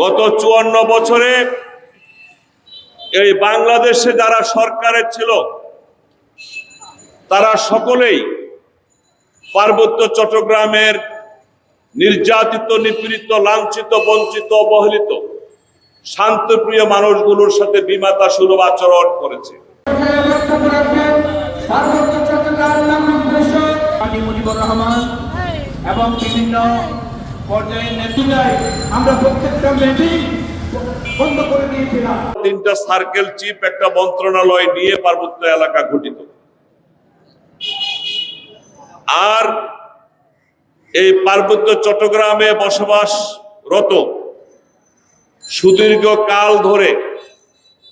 গত চুয়ান্ন বছরে এই বাংলাদেশে যারা সরকারের ছিল, তারা সকলেই পার্বত্য চট্টগ্রামের নির্যাতিত, নিপীড়িত, লাঞ্ছিত, বঞ্চিত, অবহেলিত, শান্তপ্রিয় মানুষগুলোর সাথে বিমাতা সুলভ আচরণ করেছে। এবং বিভিন্ন তিনটা সার্কেল চিফ একটা মন্ত্রণালয় নিয়ে পার্বত্য এলাকা গঠিত। আর এই পার্বত্য চট্টগ্রামে বসবাসরত সুদীর্ঘ কাল ধরে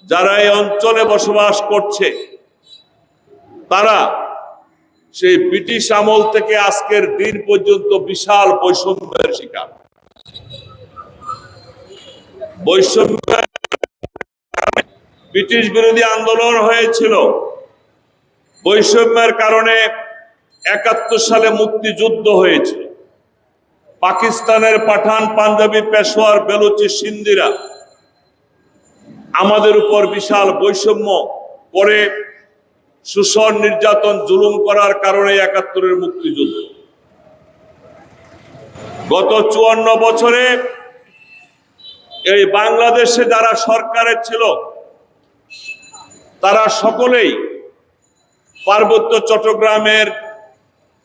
যারা এই অঞ্চলে বসবাস করছে, তারা সেই ব্রিটিশ আমল থেকে আজকের দিন পর্যন্ত বিশাল বৈষম্যের শিকার। বৈষম্য ব্রিটিশ বিরোধী আন্দোলন হয়েছিল। বৈষম্যের কারণে একাত্তর সালে মুক্তিযুদ্ধ হয়েছিল। পাকিস্তানের পাঠান পাঞ্জাবি পেশোয়ার বেলুচি সিন্দিরা আমাদের উপর বিশাল বৈষম্য করে শোষণ নির্যাতন জুলুম করার কারণে একাত্তরের মুক্তিযুদ্ধ। গত চুয়ান্ন বছরে এই বাংলাদেশে যারা সরকারে ছিল, তারা সকলেই পার্বত্য চট্টগ্রামের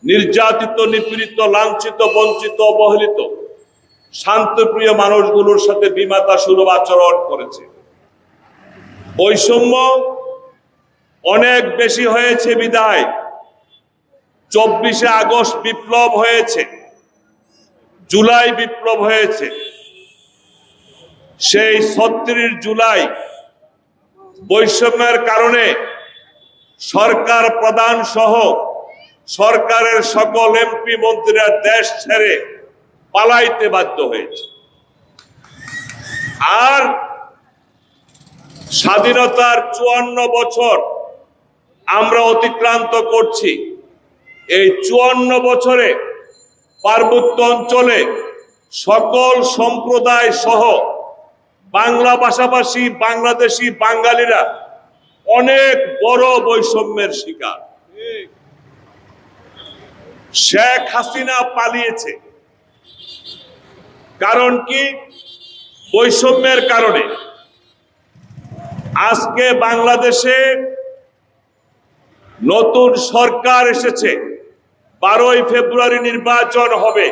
নির্যাতিত, নিপীড়িত, লাঞ্ছিত, বঞ্চিত, অবহেলিত, শান্তপ্রিয় মানুষগুলোর সাথে বিমাতা সুলভ আচরণ করেছে। বৈষম্য অনেক বেশি হয়েছে বিদায়। চব্বিশে আগস্ট বিপ্লব হয়েছে। জুলাই বিপ্লব হয়েছে। সেই ছত্রিশ জুলাই বৈষম্যের কারণে সরকার প্রধান সহ সরকারের সকল এমপি মন্ত্রীরা দেশ ছেড়ে পালাইতে বাধ্য হয়েছে। আর স্বাধীনতার চুয়ান্ন বছর আমরা অতিক্রান্ত করছি। এই চুয়ান্ন বছরে পার্বত্য অঞ্চলে সকল সম্প্রদায় সহ বাংলা ভাষাভাষী বাংলাদেশি বাঙালিরা অনেক বড় বৈষম্যের শিকার। শেখ হাসিনা পালিয়েছে। কারণ কি? বৈষম্যের কারণে। আজকে বাংলাদেশে নতুন সরকার এসেছে। বারোই ফেব্রুয়ারি নির্বাচন হবে।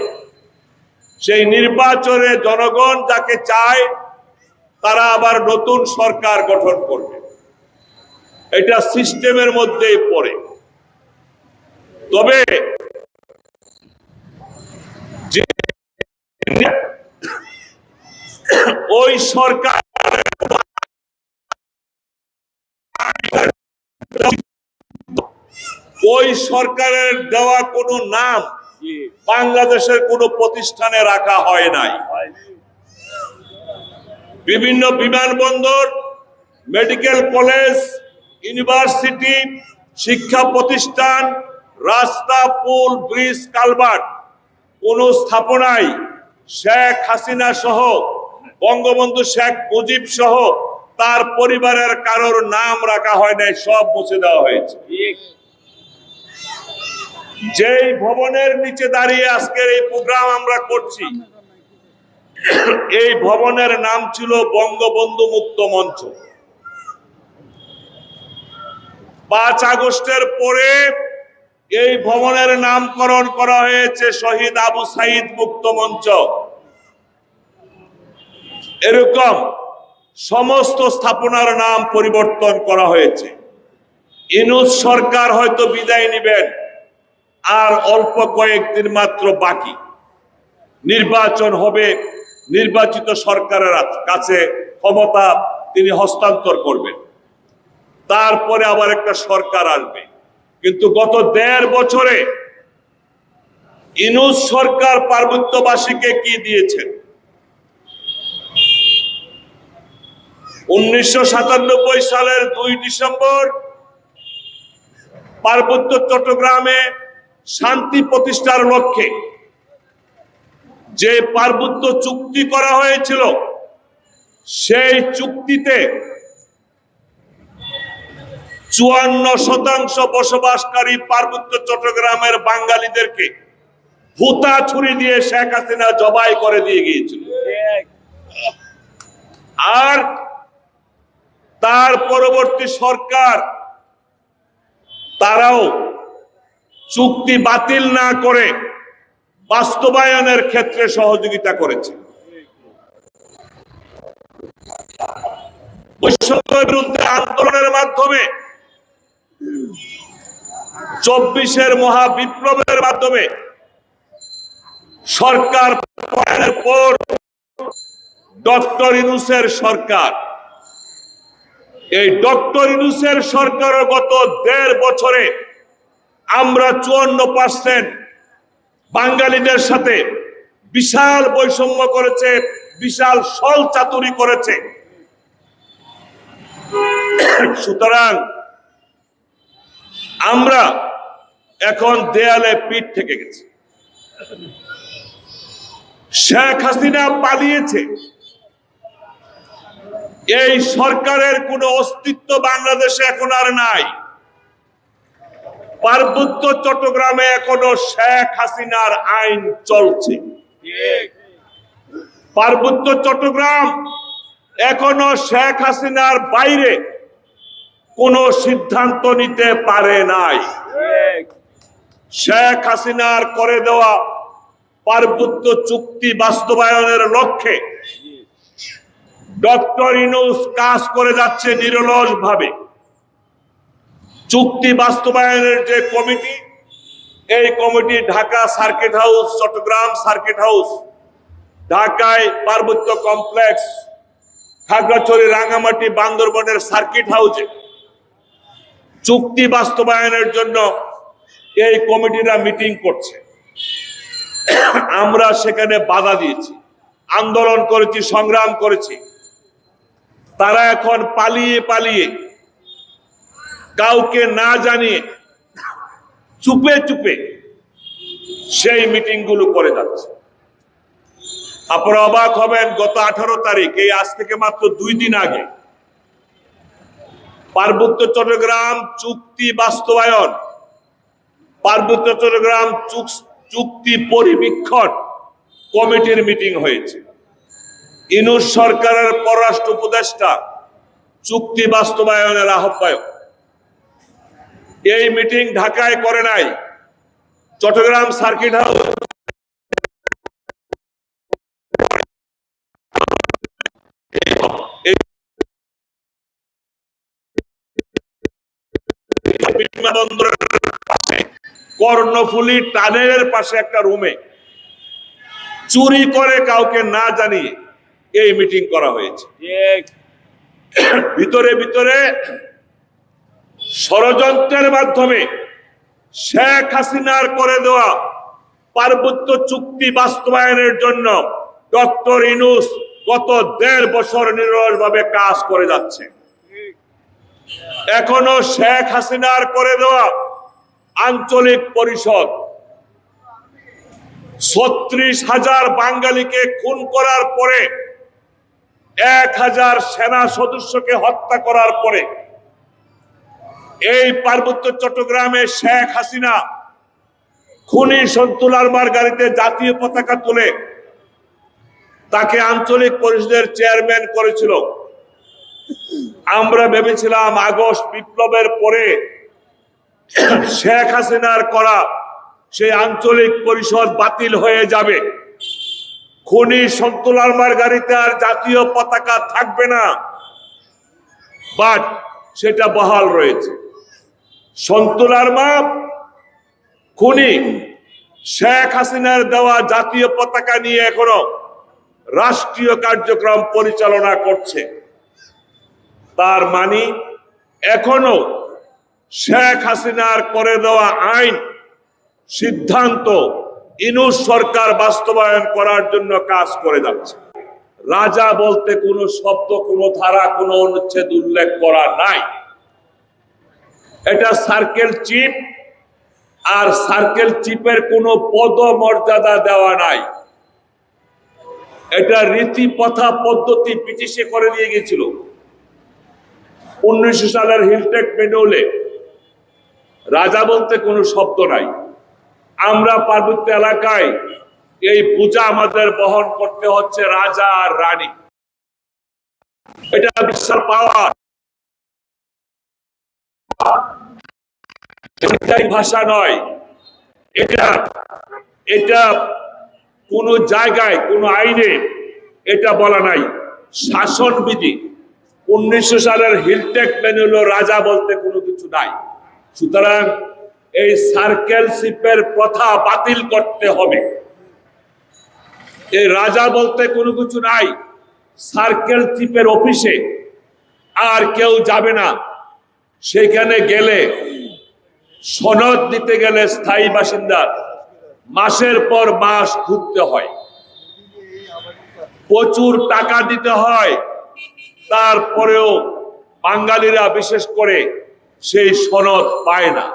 সেই নির্বাচনে জনগণ যাকে চায়, তারা আবার নতুন সরকার গঠন করবে। এটা সিস্টেমের মধ্যেই পড়ে। তবে ওই সরকার ওই সরকারের দেওয়া কোনো নাম বাংলাদেশের কোনো প্রতিষ্ঠানে রাখা হয় নাই। বিভিন্ন বিমানবন্দর মেডিকেল কলেজ ইউনিভার্সিটি শিক্ষা প্রতিষ্ঠান রাস্তা পুল ব্রিজ কালভার্ট কোন স্থাপনায় শেখ হাসিনা সহ বঙ্গবন্ধু শেখ মুজিব সহ তার পরিবারের কারোর নাম রাখা হয় নাই সব মুছে দেওয়া হয়েছে। যেই ভবনের নিচে দাঁড়িয়ে আজকের এই প্রোগ্রাম আমরা করছি, এই ভবনের নাম ছিল বঙ্গবন্ধু মুক্ত মঞ্চ। পাঁচ আগস্টের পরে এই ভবনের নামকরণ করা হয়েছে শহীদ আবু সাইদ মুক্ত মঞ্চ। এরকম সমস্ত স্থাপনার নাম পরিবর্তন করা হয়েছে। ইনুস সরকার হয়তো বিদায় নেবেন। আর অল্প কয়েকদিন মাত্র বাকি। নির্বাচন হবে নির্বাচিত সরকারের কাছে ক্ষমতা তিনি হস্তান্তর করবেন। তারপরে আবার একটা সরকার আসবে। কিন্তু গত দেড় বছরে ইনুস সরকার পার্বত্যবাসীকে কি দিয়েছেন? উনিশশো সাতানব্বই সালের দুই ডিসেম্বর পার্বত্য চট্টগ্রামে শান্তি প্রতিষ্ঠার লক্ষ্যে যে পার্বত্য চুক্তি করা হয়েছিল, সেই চুক্তিতে চুয়ান্ন শতাংশ বসবাসকারী পার্বত্য চট্টগ্রামের বাঙালিদেরকে ভূতা ছুরি দিয়ে শেখ হাসিনা জবাই করে দিয়ে গিয়েছিল। আর তার পরবর্তী সরকার, তারাও চুক্তি বাতিল না করে বাস্তবায়নের ক্ষেত্রে সহযোগিতা করেছে। বিরুদ্ধে আন্দোলনের মাধ্যমে চব্বিশের মহা বিপ্লবের মাধ্যমে সরকার পর ডক্টর ইনুসের সরকার। এই ডক্টর ইনুসের সরকার গত দেড় বছরে আমরা চুয়ান্ন পার্সেন্ট বাঙালিদের সাথে বিশাল বৈষম্য করেছে, বিশাল সল চাতুরি করেছে। সুতরাং আমরা এখন দেয়ালে পিঠ থেকে গেছি। শেখ হাসিনা পালিয়েছে। এই সরকারের কোনো অস্তিত্ব বাংলাদেশে এখন আর নাই। পার্বত্য চট্টগ্রামে এখনও শেখ হাসিনার আইন চলছে। পার্বত্য চট্টগ্রাম এখনও শেখ হাসিনার বাইরে কোনো সিদ্ধান্ত নিতে পারে নাই। শেখ হাসিনার করে দেওয়া পার্বত্য চুক্তি বাস্তবায়নের লক্ষ্যে ডক্টর ইনুস কাজ করে যাচ্ছে নিরলস ভাবে চুক্তি বাস্তবায়নের যে কমিটি, এই committee Dhaka circuit house, Chattogram circuit house, ঢাকায় পার্বত্য কমপ্লেক্স, খাগড়াছড়ি রাঙামাটি বান্দরবনের সার্কিট হাউসে চুক্তি বাস্তবায়নের জন্য এই কমিটিরা মিটিং করছে। আমরা সেখানে বাধা দিয়েছি, আন্দোলন করেছি, সংগ্রাম করেছি। তারা এখন পালিয়ে পালিয়ে কাউকে না জানিয়ে চুপে চুপে সেই মিটিংগুলো করে যাচ্ছে। আপনারা অবাক হবেন, গত আঠারো তারিখ, এই আজ থেকে মাত্র দুই দিন আগে পার্বত্য চট্টগ্রাম চুক্তি বাস্তবায়ন, পার্বত্য চট্টগ্রাম চুক- চুক্তি পরিবীক্ষণ কমিটির মিটিং হয়েছে। ইনুস সরকারের পররাষ্ট্র উপদেষ্টা চুক্তি বাস্তবায়নের আহ্বায়ক এই মিটিং ঢাকায় করে নাই। চট্টগ্রাম সার্কিট হাউস বিমানবন্দরের পাশে কর্ণফুলী টানেলের পাশে একটা রুমে চুরি করে কাউকে না জানিয়ে এই মিটিং করা হয়েছে। ভিতরে ভিতরে ষড়যন্ত্রের মাধ্যমে শেখ হাসিনার করে দেওয়া পার্বত্য চুক্তি বাস্তবায়নের জন্য ডক্টর ইনুস গত দেড় বছর নিরলস ভাবে কাজ করে যাচ্ছে। এখনও শেখ হাসিনার করে দেওয়া আঞ্চলিক পরিষদ ছত্রিশ হাজার বাঙালিকে খুন করার পরে এক হাজার সেনা সদস্যকে হত্যা করার পরে এই পার্বত্য চট্টগ্রামে শেখ হাসিনা খুনি সন্তুলার মার গাড়িতে জাতীয় পতাকা তুলে তাকে আঞ্চলিক পরিষদের চেয়ারম্যান করেছিল। আমরা ভেবেছিলাম আগস্ট বিপ্লবের পরে শেখ হাসিনার করা সেই আঞ্চলিক পরিষদ বাতিল হয়ে যাবে। খুনি সন্তুলার মার গাড়িতে আর জাতীয় পতাকা থাকবে না। বাট সেটা বহাল রয়েছে। সন্তুলার মাপ, খুনি, শেখ হাসিনার দেওয়া জাতীয় পতাকা নিয়ে এখনও রাষ্ট্রীয় কার্যক্রম পরিচালনা করছে। তার মানে এখনও শেখ হাসিনার করে দেওয়া আইন, সিদ্ধান্ত ইনুস সরকার বাস্তবায়ন করার জন্য কাজ করে যাচ্ছে। রাজা বলতে কোনো শব্দ, কোনো ধারা, কোনো অনুচ্ছেদ উল্লেখ করা নাই। এটা সার্কেল চিপ আর সার্কেল চিপের কোনো পদ মর্যাদা দেওয়া নাই। এটা রীতি প্রথা পদ্ধতি ব্রিটিশে করে দিয়ে গেছিল উনিশশো সালের হিলটেক মেনুলে রাজা বলতে কোনো শব্দ নাই। আমরা পার্বত্য এলাকায় এই পূজা আমাদের বহন করতে হচ্ছে রাজা আর রানী। এটা বিশাল পাওয়ার ভাষা নয়। এটা এটা কোন জায়গায়, কোন আইনে এটা বলা নাই। শাসন বিধি উনিশশো সালের হিলটেক ম্যানুয়াল রাজা বলতে কোনো কিছু নাই। সুতরাং এই সার্কেল শিপের প্রথা বাতিল করতে হবে। এই রাজা বলতে কোনো কিছু নাই। সার্কেল চিপের অফিসে আর কেউ যাবে না। সেখানে গেলে সনদ দিতে গেলে স্থায়ী বাসিন্দা। মাসের পর মাস ঘুরতে হয়। প্রচুর টাকা দিতে হয়। তারপরেও বাঙালিরা বিশেষ করে সেই সনদ পায় না।